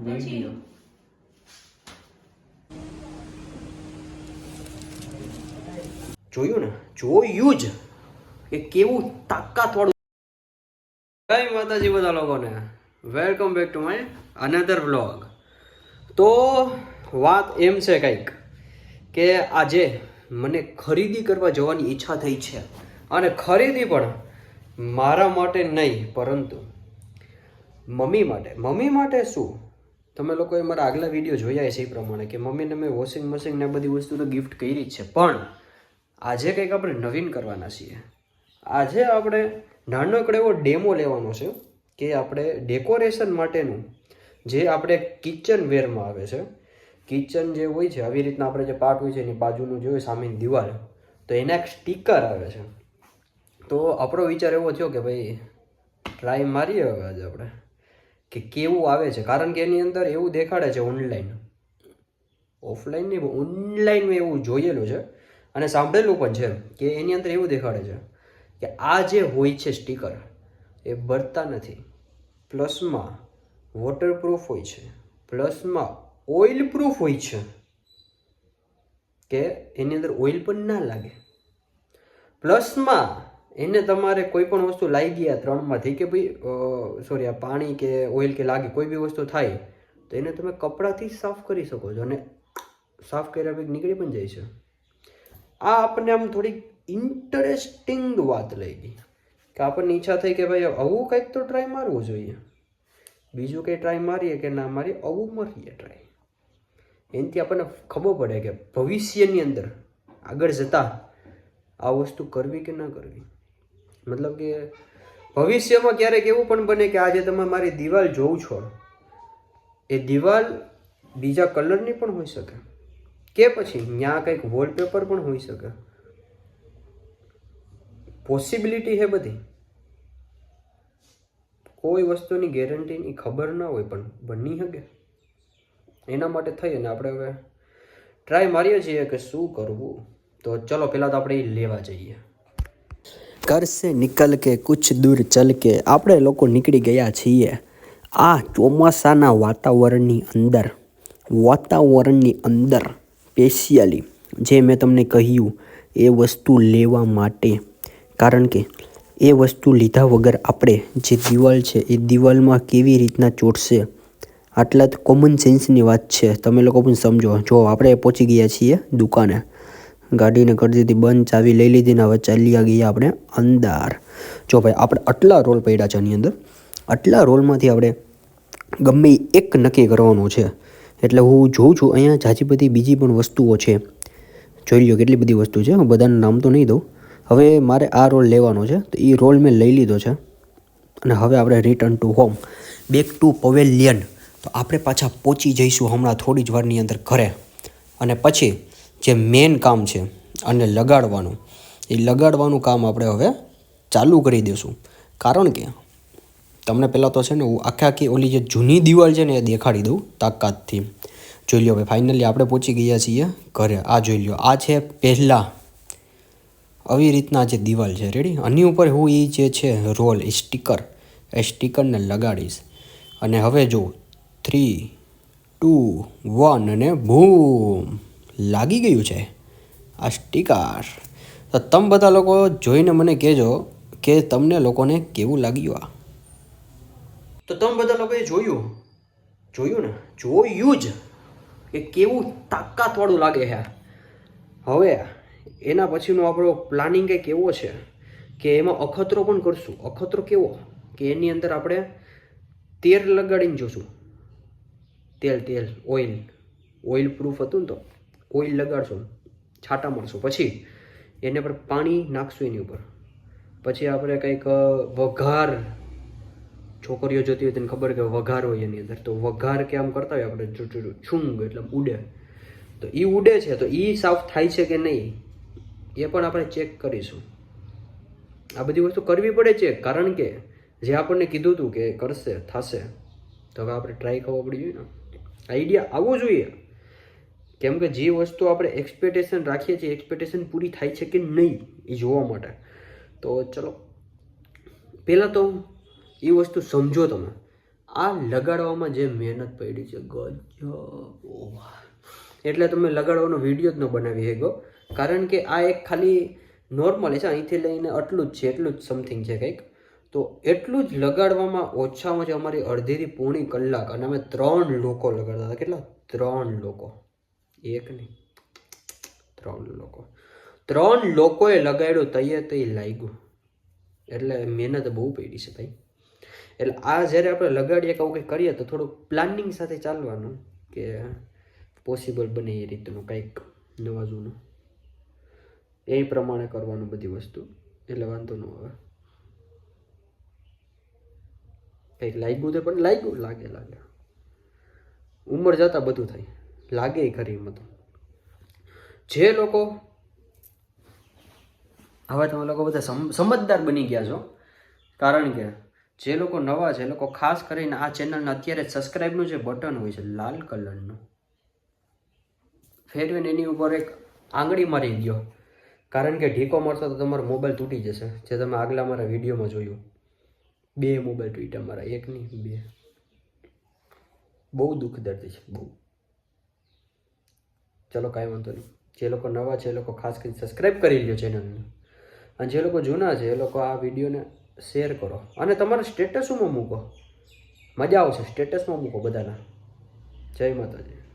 Video જોયું ને? જોયું જ. કે કેવું તાકાતવાળું. જય માતાજી બધા લોકોને. Welcome back to my another vlog તો વાત એમ છે કંઈક કે આજે મને ખરીદી કરવા જવાની ઈચ્છા થઈ છે. અને ખરીદી પણ મારા માટે નહીં પરંતુ મમ્મી માટે. મમ્મી માટે શું? તમે લોકોએ મારા આગલા વીડિયો જોયા છે એ પ્રમાણે કે મમ્મીને મેં વોશિંગ મશીન ને બધી વસ્તુ તો ગિફ્ટ કરી જ છે. પણ આજે કંઈક આપણે નવીન કરવાના છીએ. આજે આપણે નાનકડો એવો ડેમો લેવાનો છે કે આપણે ડેકોરેશન માટેનું જે આપણે કિચન વેરમાં આવે છે. કિચન જે હોય છે, આવી રીતના આપણે જે પાર્ટ હોય છે, એની બાજુનું જોઈએ સામેની દિવાલ, તો એના એક સ્ટીકર આવે છે. તો આપણો વિચાર એવો થયો કે ભાઈ ટ્રાય મારીએ હવે આજે આપણે. કે કેવું આવે છે? કારણ કે એની અંદર એવું દેખાડે છે ઓનલાઈન ઓફલાઈન નહીં ઓનલાઈન મેં એવું જોયેલું છે. અને સાંભળેલું પણ છે કે એની અંદર એવું દેખાડે છે કે આ જે હોય છે સ્ટીકર એ બળતા નથી. પ્લસમાં વોટરપ્રૂફ હોય છે. પ્લસમાં ઓઇલ પ્રૂફ હોય છે કે એની અંદર ઓઇલ પણ ના લાગે. પ્લસમાં એને તમારે કોઈ પણ વસ્તુ લાગી ગયા ત્રણમાંથી કે ભાઈ સોરી આ પાણી કે ઓઇલ કે લાગે કોઈ બી વસ્તુ થાય, તો એને તમે કપડાથી સાફ કરી શકો છો અને સાફ કર્યા પછી નીકળી પણ જાય છે. આ આપણને આમ થોડીક ઇન્ટરેસ્ટિંગ વાત લઈ ગઈ કે આપણને ઈચ્છા થઈ કે ભાઈ, આવું કંઈક તો ટ્રાય મારવું જોઈએ. બીજું કંઈ ટ્રાય મારીએ કે ના મારીએ, આવું મારીએ ટ્રાય એનાથી આપણને ખબર પડે કે ભવિષ્યની અંદર આગળ જતાં આ વસ્તુ કરવી કે ન કરવી. મતલબ કે ભવિષ્યમાં ક્યારેક એવું પણ બને કે આજે તમે મારી દિવાલ જોઉં છો, એ દિવાલ બીજા કલરની પણ હોઈ શકે. કે પછી ત્યાં કંઈક વોલપેપર પણ હોઈ શકે. પોસિબિલિટી છે બધી. કોઈ વસ્તુની ગેરંટીની ખબર ના હોય પણ બની શકે. એના માટે થઈ અને આપણે હવે ટ્રાય મારીએ છીએ કે શું કરવું. તો ચલો પહેલાં તો આપણે એ લેવા જઈએ. સે નિકલ કે કુછ દૂર ચલ કે. આપણે લોકો નીકળી ગયા છીએ આ ચોમાસાના વાતાવરણની અંદર. વાતાવરણની અંદર સ્પેશિયલી જે મેં તમને કહ્યું એ વસ્તુ લેવા માટે. કારણ કે એ વસ્તુ લીધા વગર આપણે જે દિવાલ છે એ દિવાલમાં કેવી રીતના ચોટશે? આટલા તો કોમન સેન્સની વાત છે. તમે લોકો પણ સમજો. જો આપણે પહોંચી ગયા છીએ દુકાને ગાડીને કરી દીધી બંધ ચાવી લઈ લીધી ને હવે ચાલ્યા ગયા આપણે અંદર. જો ભાઈ, આપણે આટલા રોલ પડ્યા છે આની અંદર. આટલા રોલમાંથી આપણે ગમે એક નક્કી કરવાનું છે. એટલે હું જોઉં છું અહીંયા જાજી બધી બીજી પણ વસ્તુઓ છે. જોઈ લ્યો કેટલી બધી વસ્તુ છે. હું બધાનું નામ તો નહીં દઉં. હવે મારે આ રોલ લેવાનો છે. તો એ રોલ મેં લઈ લીધો છે. અને હવે આપણે return to home back to pavilion તો આપણે પાછા પહોંચી જઈશું હમણાં થોડી જ વારની અંદર ઘરે. અને પછી જે મેન કામ છે અને લગાડવાનું, એ લગાડવાનું કામ આપણે હવે ચાલુ કરી દઈશું. કારણ કે તમને પહેલાં તો છે ને હું આખે આખી ઓલી જે જૂની દિવાલ છે ને એ દેખાડી દઉં તાકાતથી. જોઈ લ્યો ભાઈ ફાઇનલી આપણે પહોંચી ગયા છીએ ઘરે. આ જોઈ લ્યો, આ છે પહેલાં આવી રીતના જે દિવાલ છે. રેડી આની ઉપર હું એ જે છે રોલ, એ સ્ટીકર એ સ્ટીકરને લગાડીશ. અને હવે જો થ્રી ટુ વન અને બૂમ લાગી ગયું છે? આ સ્ટીકર. તો તમે બધા લોકો જોઈને મને કહેજો કે તમને લોકોને કેવું લાગ્યું આ? તો તમે બધા લોકોએ જોયું? જોયું ને? જોયું જ. કે કેવું તાકાતવાળું લાગે છે હવે એના પછીનો આપણો પ્લાનિંગ કંઈક એવો છે કે એમાં અખતરો પણ કરશું. અખતરો કેવો? કે એની અંદર આપણે તેલ લગાડીને જોશું. તેલ તેલ, ઓઇલ. ઓઇલ પ્રૂફ હતું ને તો. ઓઇલ લગાડશું, છાંટા મારશો. પછી એને પર પાણી નાખશું એની ઉપર. પછી આપણે કંઈક વઘાર છોકરીઓ જોતી હોય તેને ખબર કે વઘાર હોય એની અંદર. તો વઘાર કે આમ કરતા હોય આપણે છુંગ એટલે ઉડે. તો એ ઉડે છે, તો એ સાફ થાય છે કે નહીં, એ પણ આપણે ચેક કરીશું. આ બધી વસ્તુ કરવી પડે છે, કારણ કે જે આપણને કીધું હતું કે કરશે, થશે, તો હવે આપણે ટ્રાય કરવો પડી જોઈએ ને. આઈડિયા આવવો જોઈએ. કેમ કે જે વસ્તુ આપણે એક્સપેક્ટેશન રાખીએ છીએ એક્સપેક્ટેશન પૂરી થાય છે કે નહીં એ જોવા માટે. તો ચલો, પહેલાં તો એ વસ્તુ સમજો તમે. આ લગાડવામાં જે મહેનત પડી છે, ગજબ એટલે તમે લગાડવાનો વીડિયો જ ન બનાવી શકો. કારણ કે આ એક ખાલી નોર્મલ છે, અહીંથી લઈને આટલું જ છે, એટલું જ સમથિંગ છે કંઈક. તો એટલું જ લગાડવામાં ઓછામાં ઓછી અમારી અડધીથી પૂણી કલાક અને અમે ત્રણ લોકો લગાડતા હતા. કેટલા? ત્રણ લોકો. એક નહીં ત્રણ લોકો. ત્રણ લોકોએ લગાડ્યું તઈએ તઈ લાગ્યું. એટલે મહેનત બહુ પડી છે ભાઈ. એટલે આ જ્યારે આપણે લગાડીએ કે આવું કંઈક કરીએ તો થોડુંક પ્લાનિંગ સાથે ચાલવાનું કે પોસિબલ બને એ રીતનું કંઈક નવા જૂનું એ પ્રમાણે કરવાનું બધી વસ્તુ. એટલે વાંધો ન આવે. કંઈક લાગ્યું તો પણ લાગ્યું, લાગે લાગે. ઉંમર જતાં બધું થાય. લાગે ખરી એમાં તો જે લોકો હવે તમે લોકો બધા સમ- સમજદાર બની ગયા છો. કારણ કે જે લોકો નવા છે, એ લોકો ખાસ કરીને આ ચેનલને અત્યારે સબસ્ક્રાઈબનું જે બટન હોય છે, લાલ કલરનું, ફેરવીને એની ઉપર એક આંગળી મારી દો કારણ કે ઢીકો મારશો તો તમારો મોબાઈલ તૂટી જશે, જે તમે આગલા મારા વિડીયોમાં જોયું. બે મોબાઈલ તૂટ્યા મારા, એક નહીં, બે. બહુ દુઃખ દર્દી છે, બહુ. ચલો કાંઈ વાંધો નહીં. જે લોકો નવા છે એ લોકો ખાસ કરીને સબસ્ક્રાઈબ કરી લ્યો ચેનલને અને જે લોકો જૂના છે એ લોકો આ વિડીયોને શેર કરો. અને તમારા સ્ટેટસમાં મૂકો. મજા આવશે. સ્ટેટસમાં મૂકો બધાના. જય માતાજી.